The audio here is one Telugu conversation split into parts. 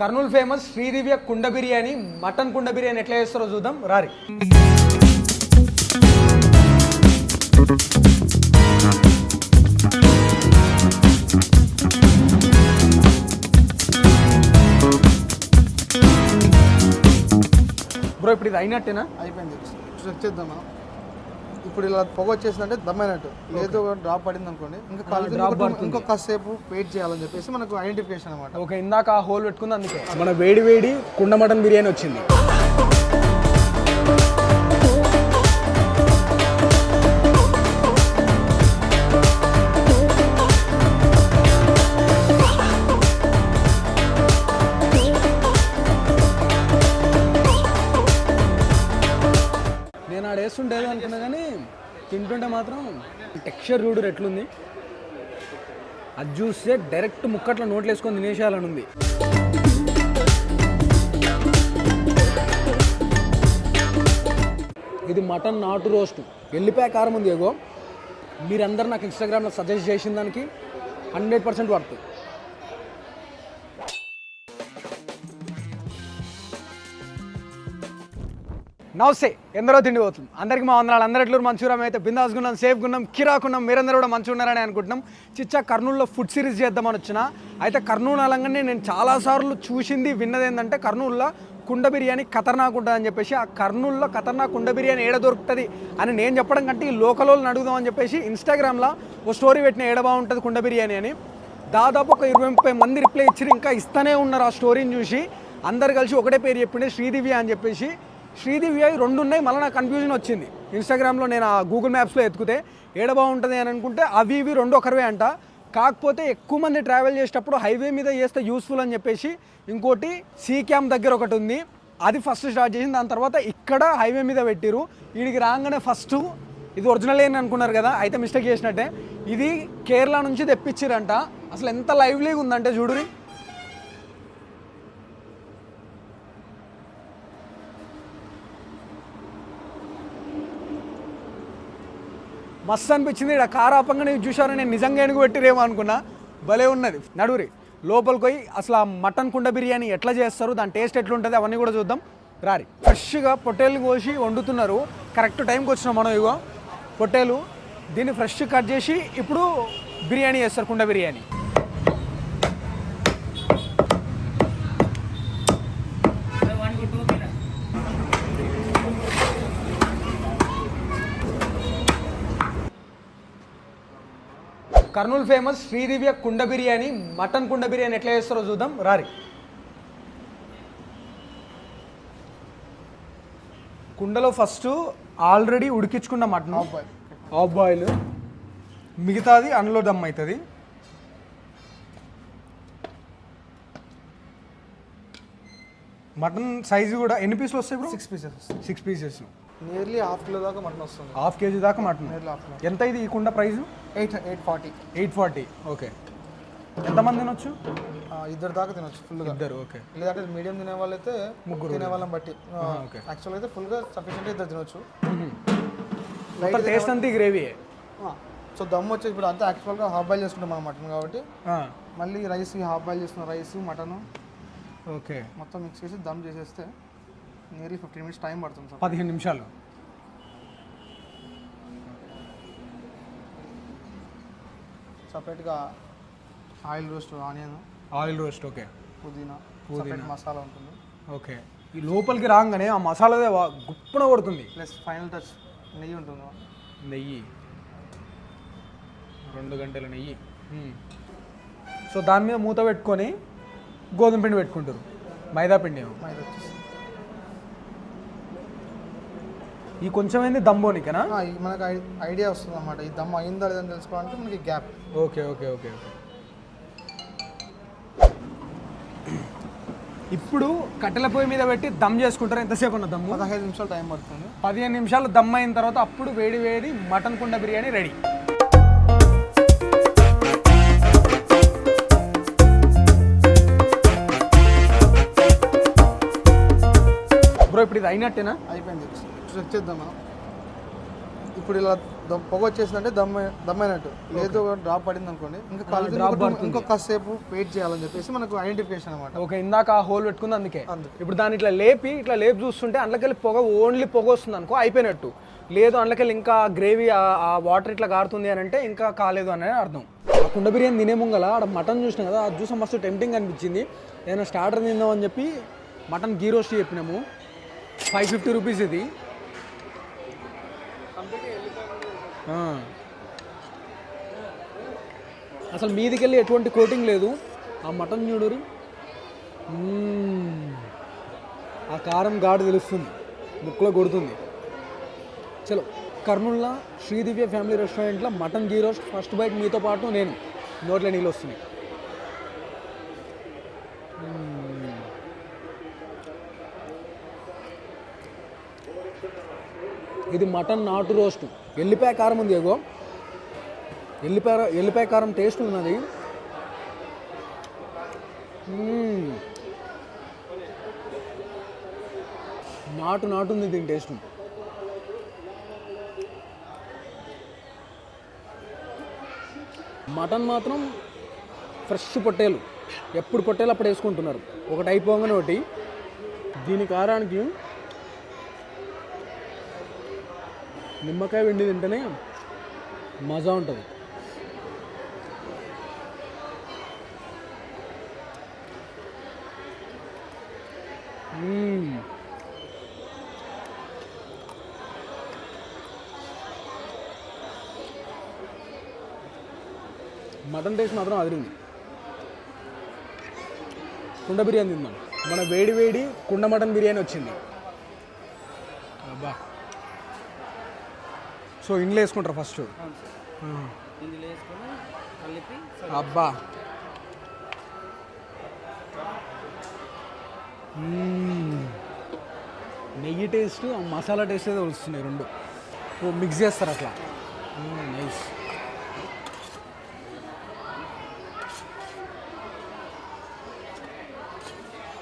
కర్నూలు ఫేమస్ శ్రీదివ్య కుండ బిర్యానీ మటన్ కుండ బిర్యానీ ఎట్లా చేస్తారో చూద్దాం. రారి. బ్రో ఇప్పుడు ఇది అయినట్టేనా? అయిపోయింది. చెక్ చేద్దాం మనం. ఇప్పుడు ఇలా పొగ వచ్చేసిందంటే దమ్మైనట్టు. లేదు డ్రాప్ పడింది అనుకోండి. ఇంకా drop ఇంకొక- పడుతుంది. ఇంకొక కాసేపు వెయిట్ చేయాలని చెప్పేసి మనకు ఐడెంటిఫికేషన్ అనమాట ఓకే ఇందాక ఆ హోల్ పెట్టుకుంది అందుకే. మన వేడి వేడి కుండ మటన్ బిర్యానీ వచ్చింది. ఆడ వేస్తుండేది అనుకున్నా కానీ తింటుంటే మాత్రం టెక్స్చర్ చూడు ఎట్లుంది అది చూస్తే డైరెక్ట్ ముక్కట్లో నోట్లు వేసుకొని తినేసేయాలని ఉంది ఇది మటన్ నాటు రోస్ట్. ఎల్లిపాయ కారం ఉంది ఏగో మీరందరూ నాకు ఇన్స్టాగ్రామ్లో సజెస్ట్ చేసిన దానికి హండ్రెడ్ పర్సెంట్ పడుతుంది నమస్తే ఎందరో తిండి పోతుంది. అందరికీ మా వందనాలు అందరి ఎట్లు అయితే బిందాస్ గున్నాం సేఫ్ గున్నాం కిరాకున్నాం మీరందరూ కూడా మంచిగా ఉన్నారని అనుకుంటున్నాం. చిచ్చా కర్నూలులో ఫుడ్ సిరీస్ చేద్దామని వచ్చిన అయితే కర్నూలు అనగానే నేను చాలాసార్లు చూసింది విన్నది ఏంటంటే కర్నూలులో కుండ బిర్యానీ ఖతర్నాక్ ఉంటుంది అని చెప్పేసి ఆ కర్నూలులో ఖతర్నాక్ కుండ బిర్యానీ ఏడ దొరుకుతుంది అని నేను చెప్పడం కంటే ఈ లోకల్ వాళ్ళని అడుగుదామని చెప్పేసి ఇన్స్టాగ్రామ్లో ఓ స్టోరీ పెట్టిన ఏడ బాగుంటుంది కుండ బిర్యానీ అని. దాదాపు ఒక ఇరవై ముప్పై మంది రిప్లై ఇచ్చి ఇంకా ఇస్తూనే ఉన్నారు ఆ స్టోరీని చూసి. అందరు కలిసి ఒకటే పేరు చెప్పిండే శ్రీదివ్య అని చెప్పేసి శ్రీదేవి అవి రెండు ఉన్నాయి. మళ్ళీ నాకు కన్ఫ్యూజన్ వచ్చింది. ఇన్స్టాగ్రామ్లో నేను ఆ గూగుల్ మ్యాప్స్లో ఎత్తుకుతే ఏడ బాగుంటుంది అని అనుకుంటే అవి ఇవి రెండు ఒకరివే అంట. కాకపోతే ఎక్కువ మంది ట్రావెల్ చేసేటప్పుడు హైవే మీద చేస్తే యూస్ఫుల్ అని చెప్పేసి ఇంకోటి సీ క్యాంప్ దగ్గర ఒకటి ఉంది. అది ఫస్ట్ స్టార్ట్ చేసింది. దాని తర్వాత ఇక్కడ హైవే మీద పెట్టిరు వీడికి రాగానే ఫస్ట్ ఇది ఒరిజినల్ అని అనుకున్నారు కదా అయితే మిస్టేక్ చేసినట్టే. ఇది కేరళ నుంచి తెప్పించిరంట అసలు ఎంత లైవ్లీగా ఉందంటే చూడురి. మస్తు అనిపించింది. ఇక్కడ కారు ఆపంగానే ఇది నేను నిజంగా ఎనుగుపెట్టిరేమో అనుకున్నా. భలే ఉన్నది. నడువురి లోపలికి పోయి అసలు ఆ మటన్ కుండ బిర్యానీ ఎట్లా చేస్తారు? దాని టేస్ట్ ఎట్లుంటుంది? అవన్నీ కూడా చూద్దాం. రారి ఫ్రెష్గా పొట్టేలు కోసి వండుతున్నారు. కరెక్ట్ టైంకి వచ్చినాం మనం ఇగో. పొట్టేలు దీన్ని ఫ్రెష్ కట్ చేసి ఇప్పుడు బిర్యానీ చేస్తారు కుండ బిర్యానీ. కర్నూలు ఫేమస్ శ్రీదివ్య కుండ బిర్యానీ మటన్ కుండ బిర్యానీ ఎట్లా చేస్తారో చూద్దాం. రారి. కుండలో ఫస్ట్ ఆల్రెడీ ఉడికించుకున్న మటన్. Half boil. మిగతాది అందులో దమ్ అవుతుంది మటన్ సైజు కూడా ఎన్ని పీసులు వస్తాయి six pieces six pieces. Nearly half kilo దాకా మటన్ వస్తుంది. హాఫ్ కేజీ దాకా మటన్. ఎంత ఇది ఈ కుండ price eight eight forty eight forty okay ఎంతమంది తినొచ్చు? ఇద్దరు దాకా తినొచ్చు ఫుల్గా ఇద్దరు ఓకే లేదంటే మీడియం తినే వాళ్ళైతే ముగ్గురు తినే వాళ్ళని బట్టి. యాక్చువల్ అయితే ఫుల్గా సఫిషియెంట్ ఇద్దరు తినొచ్చు. టేస్ట్ అంతా గ్రేవీ సో దమ్ వచ్చేసి ఇప్పుడు అంతా యాక్చువల్గా హాఫ్ బాయిల్ చేసుకుంటాం మనం మటన్ కాబట్టి. మళ్ళీ రైస్ హాఫ్ బాయిల్ చేసుకున్న రైస్ మటన్. ఓకే మొత్తం మిక్స్ చేసి దమ్ చేసేస్తే నియర్లీ ఫిఫ్టీన్ మినిట్స్ టైం పడుతుంది సార్. పదిహేను నిమిషాలు. సపరేట్గా oil roast onion oil roast okay. పుదీనా పుదీనా. మసాలా ఉంటుంది. ఓకే. ఈ లోపలికి రాగానే ఆ మసాలాదే వా- గుప్పున కొడుతుంది. ప్లస్ ఫైనల్ టచ్ నెయ్యి ఉంటుంది. నెయ్యి. రెండు గంటల నెయ్యి. సో దాని మీద మూత పెట్టుకొని గోధుమ పిండి పెట్టుకుంటారు. మైదా పిండి. మైదా ఈ కొంచెం ఏంది దంబోనికేనా మనకు ఐడియా వస్తుంది అన్నమాట ఈ దమ్ అయిందా లేదని తెలుసుకోవాలంటే మనకి gap. Okay okay okay okay. ఇప్పుడు కట్టెల పొయ్యి మీద పెట్టి దమ్ చేసుకుంటారు? ఎంతసేపు ఉన్న దమ్ము? పదహైదు నిమిషాలు టైం పడుతుంది. పదిహేను నిమిషాలు దమ్ అయిన తర్వాత అప్పుడు వేడి వేడి మటన్ కుండ బిర్యానీ రెడీ. బ్రో ఇప్పుడు ఇది అయినట్టేనా? అయిపోయింది చెక్ చేద్దాం మనం ఇప్పుడు ఇలా దమ్- పొగ వచ్చేసిందంటే దమ్ దమ్ అయినట్టు లేదు డ్రాప్ పడింది అనుకోండి ఇంకా కలిసి ఇంకొక కాసేపు వెయిట్ చేయాలని చెప్పేసి మనకు ఐడెంటిఫికేషన్ అనమాట ఓకే ఇందాక ఆ హోల్ పెట్టుకుంది అందుకే. ఇప్పుడు దాన్ని ఇట్లా లేపి ఇట్లా లేపి చూస్తుంటే అందులోకెళ్ళి పొగ ఓన్లీ పొగ వస్తుంది అనుకో అయిపోయినట్టు. లేదు అందులోకెళ్ళి ఇంకా గ్రేవీ ఆ వాటర్ ఇట్లా కారుతుంది అని అంటే ఇంకా కాలేదు అనేది అర్థం. ఆ కుండ బిర్యానీ తినే ముంగల ఆడ మటన్ చూసినా కదా అది చూసాం మస్తు టెంప్టింగ్ అనిపించింది. ఏదైనా స్టార్టర్ తిందాం అని చెప్పి మటన్ గీ రోస్ట్ చెప్పినాము. ఫైవ్ ఫిఫ్టీ రూపీస్ ఇది. అసలు మీదికెళ్ళి ఎటువంటి కోటింగ్ లేదు. ఆ మటన్ చూడరి. ఆ కారం ఘాటు తెలుస్తుంది. ముక్కలో కొడుతుంది. చలో కర్నూలులో శ్రీదివ్య ఫ్యామిలీ రెస్టారెంట్లో mutton ghee roast first bite మీతో పాటు నేను. నోట్లో నీళ్ళు వస్తున్నాయి. ఇది మటన్ నాటు రోస్ట్. ఎల్లిపాయ కారం ఉంది ఏగో ఎల్లిపాయ ఎల్లిపాయ కారం టేస్ట్ ఉన్నది. నాటు నాటు ఉంది దీని టేస్ట్ మటన్ మాత్రం ఫ్రెష్ పొట్టేలు. ఎప్పుడు పొట్టేలు అప్పుడు వేసుకుంటున్నారు. ఒకటి అయిపోగానే ఒకటి. దీని కారానికి నిమ్మకాయ వెండి తింటేనే మజా ఉంటుంది. మటన్ టేస్ట్ మాత్రం అదిరింది. కుండ బిర్యానీ తిందాం. మన వేడి వేడి కుండ మటన్ బిర్యానీ వచ్చింది అబ్బా సో ఇంట్లో వేసుకుంటారు ఫస్ట్ ఇందులో వేసుకొని కలిపి అబ్బా. మ్మ్. నెయ్యి టేస్ట్ ఆ మసాలా టేస్ట్ అయితే వస్తున్నాయి రెండు. ఓ మిక్స్ చేస్తారు అట్లా. నైస్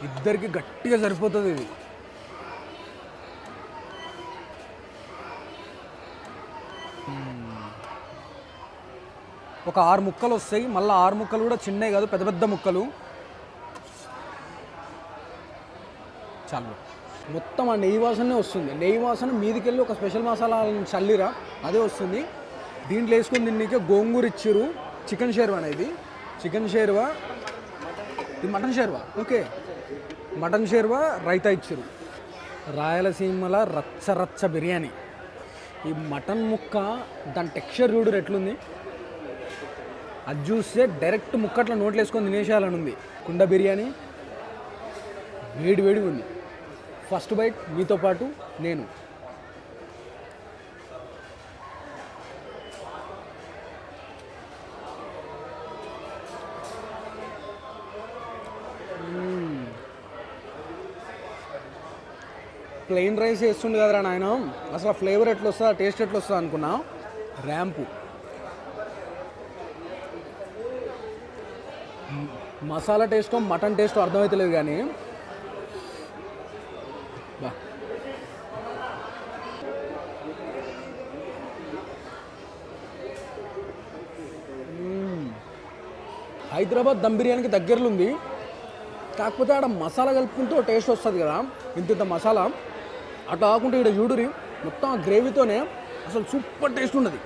ఇద్దరికి గట్టిగా సరిపోతుంది ఇది. ఒక ఆరు ముక్కలు వస్తాయి. మళ్ళీ ఆరు ముక్కలు కూడా చిన్నవి కాదు పెద్ద పెద్ద ముక్కలు. చాలు. మొత్తం ఆ నెయ్యి వాసనే వస్తుంది. నెయ్యి వాసన మీదికెళ్ళి ఒక స్పెషల్ మసాలా చల్లిరా అదే వస్తుంది. దీంట్లో వేసుకుని దీనికి గోంగూర ఇచ్చారు చికెన్ షేర్వా అనేది చికెన్ షేర్వా? ఇది mutton sherwa? Okay. Mutton sherwa raita ఇచ్చిర్రు. రాయలసీమల రచ్చ రచ్చ బిర్యానీ. ఈ మటన్ ముక్క దాని టెక్స్చర్ చూడు ఎట్లుంది. అది చూస్తే డైరెక్ట్ ముక్కట్లో నోట్లు వేసుకొని తినేసేయాలని ఉంది కుండ బిర్యానీ వేడి వేడిగా ఉంది. ఫస్ట్ బైట్ మీతో పాటు నేను. ప్లెయిన్ రైస్ వేస్తుండే కదరా నాయన. అసలు ఫ్లేవర్ ఎట్లా వస్తుందా టేస్ట్ ఎట్లా వస్తుందా అనుకున్నా? ర్యాంపు. మసాలా టేస్ట్ మటన్ టేస్ట్ అర్థమవుతలేదు కానీ. హైదరాబాద్ దమ్ బిర్యానీకి దగ్గరలో ఉంది. కాకపోతే ఆడ మసాలా కలుపుకుంటూ టేస్ట్ వస్తుంది కదా. ఇంత ఇంత మసాలా. అటు కాకుండా ఇక్కడ చూడురి మొత్తం ఆ గ్రేవీతోనే అసలు సూపర్ టేస్ట్ ఉన్నది.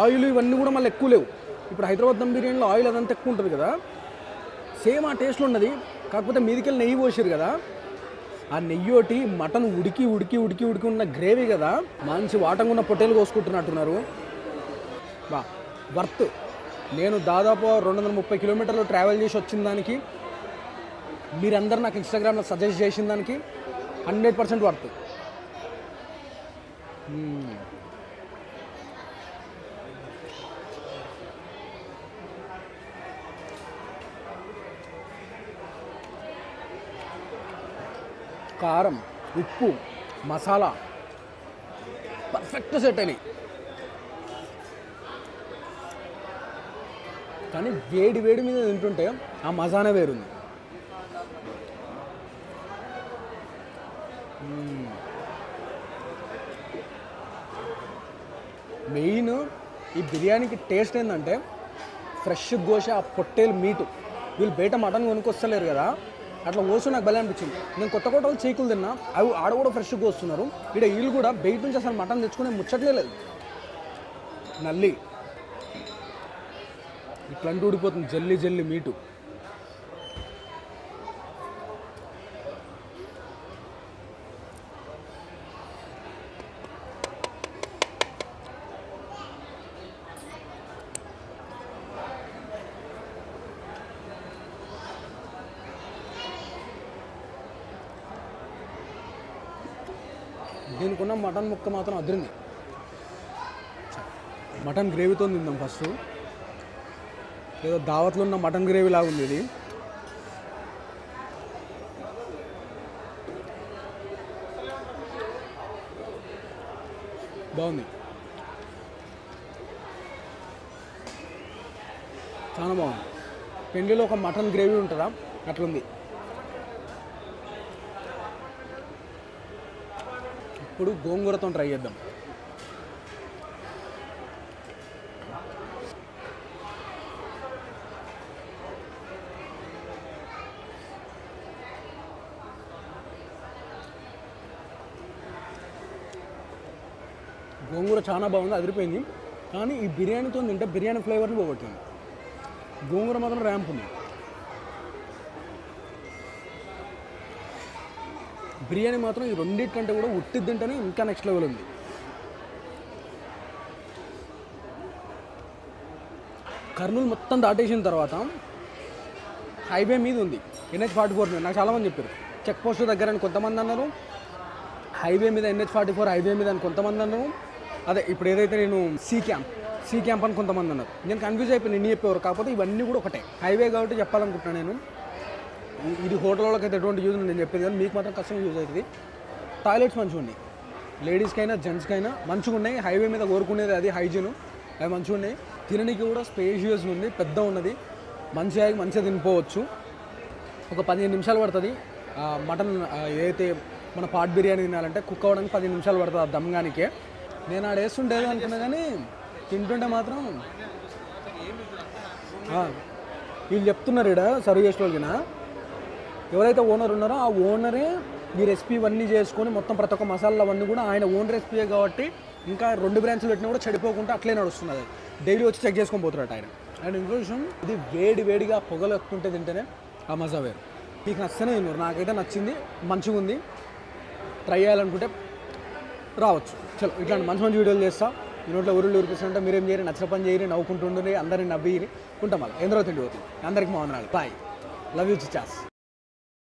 ఆయిల్ ఇవన్నీ కూడా మళ్ళీ ఎక్కువ లేవు. ఇప్పుడు హైదరాబాద్ దమ్ బిర్యానీలో ఆయిల్ అదంతా ఎక్కువ ఉంటుంది కదా. సేమ్ ఆ టేస్ట్ ఉన్నది. కాకపోతే మీదికెళ్ళి నెయ్యి పోసారు కదా. ఆ నెయ్యి ఒకటి మటన్ ఉడికి ఉడికి ఉడికి ఉడికి ఉన్న గ్రేవీ కదా. మంచి వాటంగా ఉన్న పొట్టేలు కోసుకుంటున్నట్టున్నారు. బా వర్త్. నేను దాదాపు రెండు వందల ముప్పై కిలోమీటర్లు ట్రావెల్ చేసి వచ్చిన దానికి మీరందరూ నాకు ఇన్స్టాగ్రామ్లో సజెస్ట్ చేసిన దానికి హండ్రెడ్ పర్సెంట్ వర్త్. Hmm. కారం ఉప్పు మసాలా. పర్ఫెక్ట్ సెట్ అని కానీ వేడి వేడి మీద తింటుంటే ఆ మజానే వేరుంది. Hmm. మెయిన్ ఈ బిర్యానీకి టేస్ట్ ఏంటంటే ఫ్రెష్ గోష ఆ పొట్టేలు మీటు. వీళ్ళు బయట మటన్ కొనుక్కొస్తలేరు కదా. అట్లా కోసు నాకు భలే అనిపించింది. నేను కొత్త కొత్త చీకులు తిన్నా అవి ఆడ కూడా ఫ్రెష్గా వస్తున్నారు ఇక్కడ వీళ్ళు కూడా బయట నుంచి అసలు మటన్ తెచ్చుకునే ముచ్చట్లే లేదు నల్లి. ఇట్లాంటి ఊడిపోతుంది జల్లి జల్లి మీటు దీనికి ఉన్న మటన్ ముక్క మాత్రం అదిరింది. మటన్ గ్రేవీతో తిందాం ఫస్ట్. ఏదో దావత్లో ఉన్న మటన్ గ్రేవీ లాగా ఉంది ఇది. బాగుంది. చాలా బాగుంది. పెండిలో ఒక మటన్ గ్రేవీ ఉంటుందా? అట్లుంది. ఇప్పుడు గోంగూరతో ట్రై చేద్దాం. గోంగూర చాలా బాగుంది అదిరిపోయింది. కానీ ఈ బిర్యానీతో తింటే బిర్యానీ ఫ్లేవర్ని పోగొట్టింది. గోంగూర మాత్రం ర్యాంప్ ఉంది. బిర్యానీ మాత్రం ఈ రెండింటికంటే కూడా ఉట్టి తింటేనే ఇంకా నెక్స్ట్ లెవెల్ ఉంది. కర్నూలు మొత్తం దాటేసిన తర్వాత హైవే మీద ఉంది. ఎన్హెచ్ ఫార్టీ ఫోర్ మీద. నాకు చాలామంది చెప్పారు. చెక్ పోస్ట్ దగ్గర అని కొంతమంది అన్నారు. హైవే మీద ఎన్హెచ్ ఫార్టీ ఫోర్ హైవే మీద అని కొంతమంది అన్నారు. అదే ఇప్పుడు ఏదైతే నేను సీ క్యాంప్ సీ క్యాంప్ అని కొంతమంది అన్నారు. నేను కన్ఫ్యూజ్ అయిపోయి నిన్ను చెప్పేవారు. కాకపోతే ఇవన్నీ కూడా ఒకటే. హైవే కాబట్టి చెప్పాలనుకుంటున్నాను నేను. ఇది హోటల్ వాళ్ళకి అయితే ఎటువంటి యూజ్ నేను చెప్పేది కానీ మీకు మాత్రం కష్టంగా యూజ్ అవుతుంది. టాయిలెట్స్ మంచిగా ఉన్నాయి. లేడీస్కైనా జెంట్స్కైనా మంచిగా ఉన్నాయి. హైవే మీద కోరుకునేది అది హైజీను అవి మంచిగా ఉన్నాయి. తినడానికి కూడా స్పేషియస్ ఉంది. పెద్ద ఉన్నది. మంచిగా మంచిగా తినిపోవచ్చు. ఒక పదిహేను నిమిషాలు పడుతుంది. మటన్ ఏదైతే మన పాట్ బిర్యానీ తినాలంటే కుక్ అవ్వడానికి పదిహేను నిమిషాలు పడుతుంది ఆ దమ్గానికే. నేను ఆడ వేస్తుండేది అనుకున్నా కానీ తింటుంటే మాత్రం వీళ్ళు చెప్తున్నారు ఇక్కడ సర్వ్ చేసిన వాళ్ళకినా ఎవరైతే ఓనర్ ఉన్నారో ఆ ఓనరే ఈ రెసిపీ ఇవన్నీ చేసుకొని మొత్తం ప్రతి ఒక్క మసాలా అవన్నీ కూడా ఆయన ఓన్ రెసిపీయే కాబట్టి ఇంకా రెండు బ్రాంచ్లు పెట్టినా కూడా చెడిపోకుండా అట్లే నడుస్తున్నది. డైలీ వచ్చి చెక్ చేసుకొని పోతున్నాడు ఆయన. అండ్ ఇంకో విషయం ఇది వేడి వేడిగా పొగలు ఎక్కుతుంటే తింటేనే ఆ మజా వేరు. మీకు నచ్చనే తిన్నారు నాకైతే నచ్చింది మంచిగా ఉంది. ట్రై చేయాలనుకుంటే రావచ్చు. చలో ఇట్లాంటి మంచి మంచి వీడియోలు చేస్తా. ఈ నోట్లో ఊరిలో ఊరిపిస్తుంటే మీరేం చేయరు నచ్చిన పని చేయరు నవ్వుకుంటుండే అందరిని నవ్వి ఉంటాం మళ్ళీ. ఎందరో తిండి పోతుంది. అందరికి మా వందనాలు బాయ్ లవ్ యూ చిచాస్